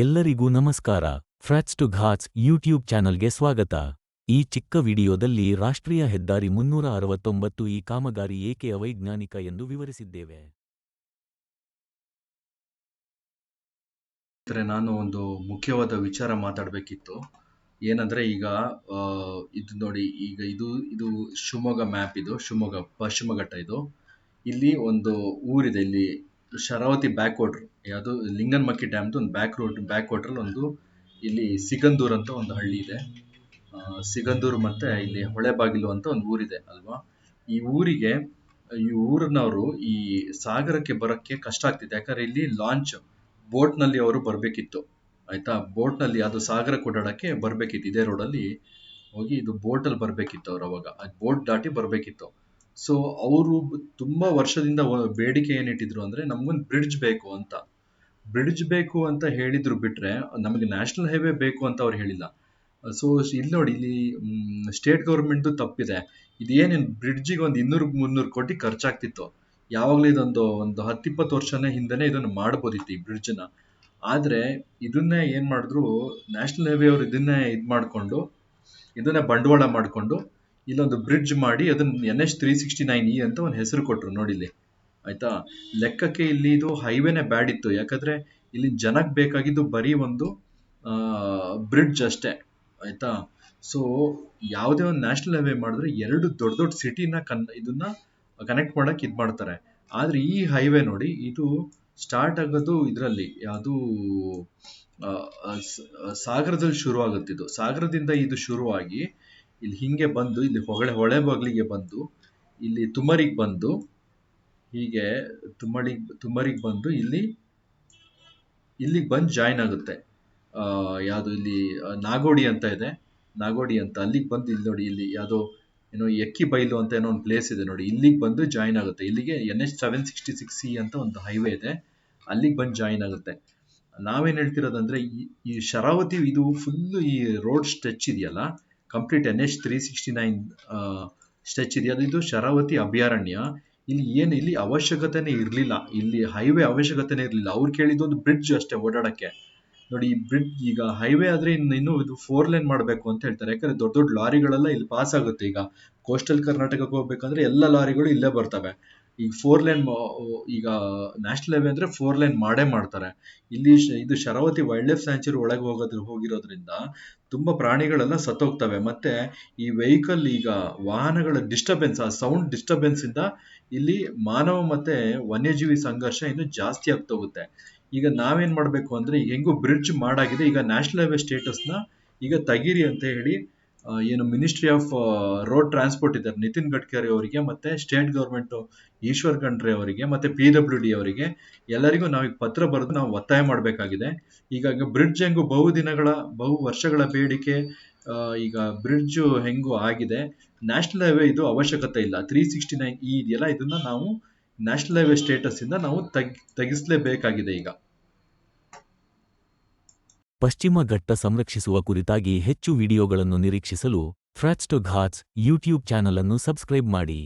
ಎಲ್ಲರಿಗೂ ನಮಸ್ಕಾರ. ಫ್ರಾಟ್ಸ್ to Ghats YouTube ಚಾನಲ್ಗೆ ಸ್ವಾಗತ. ಈ ಚಿಕ್ಕ ವಿಡಿಯೋದಲ್ಲಿ ರಾಷ್ಟ್ರೀಯ ಹೆದ್ದಾರಿ ಮುನ್ನೂರ ಅರವತ್ತೊಂಬತ್ತು ಈ ಕಾಮಗಾರಿ ಏಕೆ ಅವೈಜ್ಞಾನಿಕ ಎಂದು ವಿವರಿಸಿದ್ದೇವೆ. ನಾನು ಒಂದು ಮುಖ್ಯವಾದ ವಿಚಾರ ಮಾತಾಡಬೇಕಿತ್ತು. ಏನಂದ್ರೆ ಈಗ ಇದು ನೋಡಿ, ಈಗ ಇದು ಇದು ಶಿವಮೊಗ್ಗ ಮ್ಯಾಪ್ ಇದು, ಶಿವಮೊಗ್ಗ, ಪಶ್ಚಿಮ ಘಟ್ಟ ಇದು. ಇಲ್ಲಿ ಒಂದು ಊರಿದೆ, ಇಲ್ಲಿ ಶರಾವತಿ ಬ್ಯಾಕ್ ವಾಟರ್ ಯಾವುದು ಲಿಂಗನ್ಮಕ್ಕಿ ಡ್ಯಾಮ್ದು ಒಂದು ಬ್ಯಾಕ್ ರೋಡ್ ಬ್ಯಾಕ್ ವಾಟ್ರಲ್ಲಿ ಒಂದು ಇಲ್ಲಿ ಸಿಗಂದೂರ್ ಅಂತ ಒಂದು ಹಳ್ಳಿ ಇದೆ. ಸಿಗಂದೂರು ಮತ್ತೆ ಇಲ್ಲಿ ಹೊಳೆಬಾಗಿಲು ಅಂತ ಒಂದು ಊರಿದೆ ಅಲ್ವಾ? ಈ ಊರಿಗೆ, ಈ ಊರಿನವರು ಈ ಸಾಗರಕ್ಕೆ ಬರೋಕ್ಕೆ ಕಷ್ಟ ಆಗ್ತಿದೆ. ಯಾಕಂದ್ರೆ ಇಲ್ಲಿ ಲಾಂಚ್ ಬೋಟ್ನಲ್ಲಿ ಅವರು ಬರಬೇಕಿತ್ತು. ಆಯಿತಾ? ಬೋಟ್ನಲ್ಲಿ ಅದು ಸಾಗರ ಓಡಾಡಕ್ಕೆ ಬರಬೇಕಿತ್ತು. ಇದೇ ರೋಡಲ್ಲಿ ಹೋಗಿ ಇದು ಬೋಟಲ್ಲಿ ಬರಬೇಕಿತ್ತು ಅವ್ರು ಅವಾಗ. ಬೋಟ್ ದಾಟಿ ಬರ್ಬೇಕಿತ್ತು. ಸೊ ಅವರು ತುಂಬಾ ವರ್ಷದಿಂದ ಬೇಡಿಕೆ ಏನಿಟ್ಟಿದ್ರು ಅಂದ್ರೆ ನಮ್ಗೊಂದು ಬ್ರಿಡ್ಜ್ ಬೇಕು ಅಂತ. ಬ್ರಿಡ್ಜ್ ಬೇಕು ಅಂತ ಹೇಳಿದ್ರು ಬಿಟ್ರೆ ನಮಗೆ ನ್ಯಾಷನಲ್ ಹೈವೇ ಬೇಕು ಅಂತ ಅವ್ರು ಹೇಳಿಲ್ಲ. ಸೊ ಇಲ್ಲಿ ನೋಡಿ, ಇಲ್ಲಿ ಸ್ಟೇಟ್ ಗೌರ್ಮೆಂಟ್ದು ತಪ್ಪಿದೆ. ಇದೇನೇನು ಬ್ರಿಡ್ಜಿಗೆ ಒಂದು ಇನ್ನೂರು, ಮುನ್ನೂರು ಕೋಟಿ ಖರ್ಚಾಗ್ತಿತ್ತು. ಯಾವಾಗಲೂ ಇದೊಂದು ಒಂದು ಹತ್ತಿಪ್ಪತ್ತು ವರ್ಷನೇ ಹಿಂದೆನೇ ಇದನ್ನು ಮಾಡ್ಬೋದಿತ್ತು ಈ ಬ್ರಿಡ್ಜ್ನ. ಆದ್ರೆ ಇದನ್ನೇ ಏನ್ ಮಾಡಿದ್ರು, ನ್ಯಾಷನಲ್ ಹೈವೇ ಅವರು ಇದನ್ನೇ ಇದ್ ಮಾಡ್ಕೊಂಡು ಇದನ್ನೇ ಬಂಡವಾಳ ಮಾಡ್ಕೊಂಡು ಇಲ್ಲೊಂದು ಬ್ರಿಡ್ಜ್ ಮಾಡಿ ಅದನ್ನ N H three sixty nine E ಅಂತ ಒಂದು ಹೆಸರು ಕೊಟ್ರು ನೋಡಿ ಇಲ್ಲಿ. ಆಯ್ತಾ? ಲೆಕ್ಕಕ್ಕೆ ಇಲ್ಲಿ ಇದು ಹೈವೇನೆ ಬ್ಯಾಡ್ ಇತ್ತು. ಯಾಕಂದ್ರೆ ಇಲ್ಲಿ ಜನಕ್ಕೆ ಬೇಕಾಗಿದ್ದು ಬರೀ ಒಂದು ಬ್ರಿಡ್ಜ್ ಅಷ್ಟೇ. ಆಯ್ತಾ? ಸೊ ಯಾವುದೇ ಒಂದು ನ್ಯಾಷನಲ್ ಹೈವೇ ಮಾಡಿದ್ರೆ ಎರಡು ದೊಡ್ಡ ದೊಡ್ಡ ಸಿಟಿನ ಕನ್ ಇದನ್ನ ಕನೆಕ್ಟ್ ಮಾಡಕ್ ಇದು ಮಾಡ್ತಾರೆ. ಆದ್ರೆ ಈ ಹೈವೇ ನೋಡಿ, ಇದು ಸ್ಟಾರ್ಟ್ ಆಗೋದು ಇದರಲ್ಲಿ. ಯಾವುದು ಸಾಗರದಲ್ಲಿ ಶುರು ಆಗುತ್ತೆ ಇದು ಸಾಗರದಿಂದ ಇದು ಶುರುವಾಗಿ ಇಲ್ಲಿ ಹಿಂಗೆ ಬಂದು, ಇಲ್ಲಿ ಹೊಗಳೆ ಹೊಳೆ ಬಗ್ಲಿಗೆ ಬಂದು, ಇಲ್ಲಿ ತುಮರಿಗೆ ಬಂದು, ಹೀಗೆ ತುಮರಿ ತುಮರಿಗೆ ಬಂದು ಇಲ್ಲಿ, ಇಲ್ಲಿಗೆ ಬಂದು ಜಾಯಿನ್ ಆಗುತ್ತೆ. ಯಾವುದು ಇಲ್ಲಿ ನಾಗೋಡಿ ಅಂತ ಇದೆ. ನಾಗೋಡಿ ಅಂತ, ಅಲ್ಲಿಗೆ ಬಂದು ಇಲ್ಲಿ ನೋಡಿ, ಇಲ್ಲಿ ಯಾವುದೋ ಏನೋ ಎಕ್ಕಿ ಬೈಲು ಅಂತ ಏನೋ ಒಂದು ಪ್ಲೇಸ್ ಇದೆ ನೋಡಿ, ಇಲ್ಲಿಗೆ ಬಂದು ಜಾಯಿನ್ ಆಗುತ್ತೆ. ಇಲ್ಲಿಗೆ N H seven sixty six C ಅಂತ ಒಂದು ಹೈವೇ ಇದೆ. ಅಲ್ಲಿಗೆ ಬಂದು ಜಾಯಿನ್ ಆಗುತ್ತೆ. ನಾವೇನು ಹೇಳ್ತಿರೋದಂದ್ರೆ, ಈ ಈ ಶರಾವತಿ ಇದು ಫುಲ್ಲು ಈ ರೋಡ್ ಸ್ಟ್ರೆಚ್ ಇದೆಯಲ್ಲ complete N H three sixty nine stretch ಅದು ಇದು ಶರಾವತಿ ಅಭಯಾರಣ್ಯ. ಇಲ್ಲಿ ಏನು, ಇಲ್ಲಿ ಅವಶ್ಯಕತೆನೇ ಇರಲಿಲ್ಲ. ಇಲ್ಲಿ ಹೈವೇ ಅವಶ್ಯಕತೆನೇ ಇರಲಿಲ್ಲ. ಅವ್ರು ಕೇಳಿದ್ದು ಒಂದು ಬ್ರಿಡ್ಜ್ ಅಷ್ಟೇ ಓಡಾಡೋಕ್ಕೆ. ನೋಡಿ, ಈ ಬ್ರಿಡ್ಜ್ ಈಗ ಹೈವೇ ಆದ್ರೆ ಇನ್ನು ಇನ್ನು ಇದು ಫೋರ್ ಲೈನ್ ಮಾಡಬೇಕು ಅಂತ ಹೇಳ್ತಾರೆ. ಯಾಕಂದ್ರೆ ದೊಡ್ಡ ದೊಡ್ಡ ಲಾರಿಗಳೆಲ್ಲ ಇಲ್ಲಿ ಪಾಸ್ ಆಗುತ್ತೆ ಈಗ. ಕೋಸ್ಟಲ್ ಕರ್ನಾಟಕಕ್ಕೆ ಹೋಗ್ಬೇಕಂದ್ರೆ ಎಲ್ಲ ಲಾರಿಗಳು ಇಲ್ಲೇ ಬರ್ತವೆ. ಈಗ ಫೋರ್ ಲೈನ್ ಈಗ ನ್ಯಾಷನಲ್ ಹೈವೇ ಅಂದ್ರೆ ಫೋರ್ ಲೈನ್ ಮಾಡೇ ಮಾಡ್ತಾರೆ. ಇಲ್ಲಿ ಇದು ಶರಾವತಿ ವೈಲ್ಡ್ ಲೈಫ್ ಸ್ಯಾಂಚುರಿ ಒಳಗೆ ಹೋಗೋದ್ರ ಹೋಗಿರೋದ್ರಿಂದ ತುಂಬಾ ಪ್ರಾಣಿಗಳೆಲ್ಲ ಸತ್ತೋಗ್ತವೆ. ಮತ್ತೆ ಈ ವೆಹಿಕಲ್ ಈಗ ವಾಹನಗಳ ಡಿಸ್ಟರ್ಬೆನ್ಸ್, ಆ ಸೌಂಡ್ ಡಿಸ್ಟರ್ಬೆನ್ಸ್ ಇಂದ ಇಲ್ಲಿ ಮಾನವ ಮತ್ತೆ ವನ್ಯಜೀವಿ ಸಂಘರ್ಷ ಇನ್ನು ಜಾಸ್ತಿ ಆಗ್ತಾ ಹೋಗುತ್ತೆ ಈಗ ನಾವೇನ್ ಮಾಡ್ಬೇಕು ಅಂದ್ರೆ ಹೆಂಗೋ ಬ್ರಿಡ್ಜ್ ಮಾಡಾಗಿದೆ. ಈಗ ನ್ಯಾಷನಲ್ ಹೈವೇ ಸ್ಟೇಟಸ್ನ ಈಗ ತೆಗೀರಿ ಅಂತ ಹೇಳಿ ಏನು ಮಿನಿಸ್ಟ್ರಿ ಆಫ್ ರೋಡ್ ಟ್ರಾನ್ಸ್ಪೋರ್ಟ್ ಇದ್ದಾರೆ. ನಿತಿನ್ ಗಡ್ಕರಿ ಅವರಿಗೆ ಮತ್ತೆ ಸ್ಟೇಟ್ ಗೌರ್ಮೆಂಟ್ ಈಶ್ವರ್ ಖಂಡ್ರೆ ಅವರಿಗೆ ಮತ್ತೆ ಪಿ ಡಬ್ಲ್ಯೂ ಡಿ ಅವರಿಗೆ. ಎಲ್ಲರಿಗೂ ನಾವೀಗ ಪತ್ರ ಬರೆದು ನಾವು ಒತ್ತಾಯ ಮಾಡಬೇಕಾಗಿದೆ. ಈಗ ಬ್ರಿಡ್ಜ್ ಹೆಂಗು ಬಹು ದಿನಗಳ, ಬಹು ವರ್ಷಗಳ ಬೇಡಿಕೆ ಈಗ ಬ್ರಿಡ್ಜ್ ಹೆಂಗು ಆಗಿದೆ. ನ್ಯಾಷನಲ್ ಹೈವೇ ಇದು ಅವಶ್ಯಕತೆ ಇಲ್ಲ. ತ್ರೀ ಸಿಕ್ಸ್ಟಿ ನೈನ್ ಈ ಇದೆಯಲ್ಲ, ಇದನ್ನ ನಾವು ನ್ಯಾಷನಲ್ ಹೈವೇ ಸ್ಟೇಟಸ್ ಇಂದ ನಾವು ತಗ್, ತೆಗಿಸ್ಲೇಬೇಕಾಗಿದೆ ಈಗ. ಪಶ್ಚಿಮ ಘಟ್ಟ ಸಂರಕ್ಷಿಸುವ ಕುರಿತಾಗಿ ಹೆಚ್ಚು ವಿಡಿಯೋಗಳನ್ನು ನಿರೀಕ್ಷಿಸಲು ಫ್ರಾಟ್ಸ್ ಟು ಘಾಟ್ಸ್ ಯೂಟ್ಯೂಬ್ ಚಾನಲ್ ಅನ್ನು ಸಬ್ಸ್ಕ್ರೈಬ್ ಮಾಡಿ.